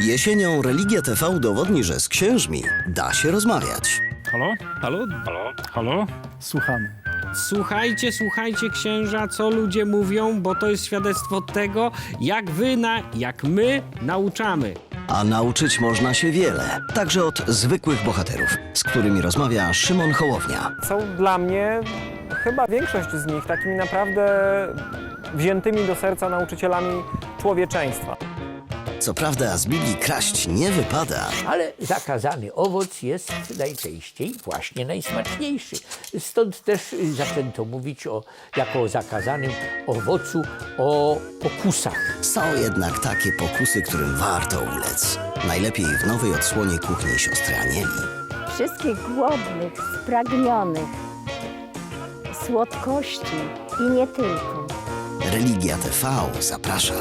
Jesienią Religia TV udowodni, że z księżmi da się rozmawiać. Halo? Halo? Halo? Halo? Słuchamy. Słuchajcie, słuchajcie księża, co ludzie mówią, bo to jest świadectwo tego, jak wy, na, jak my nauczamy. A nauczyć można się wiele, także od zwykłych bohaterów, z którymi rozmawia Szymon Hołownia. są dla mnie, chyba większość z nich, takimi naprawdę wziętymi do serca nauczycielami człowieczeństwa. Co prawda z Biblii kraść nie wypada, Ale zakazany owoc jest najczęściej właśnie najsmaczniejszy. Stąd też zaczęto mówić o, jako o zakazanym owocu, o pokusach. są jednak takie pokusy, którym warto ulec. Najlepiej w nowej odsłonie kuchni siostry Anieli. wszystkich głodnych, spragnionych słodkości i nie tylko. Religia TV zaprasza.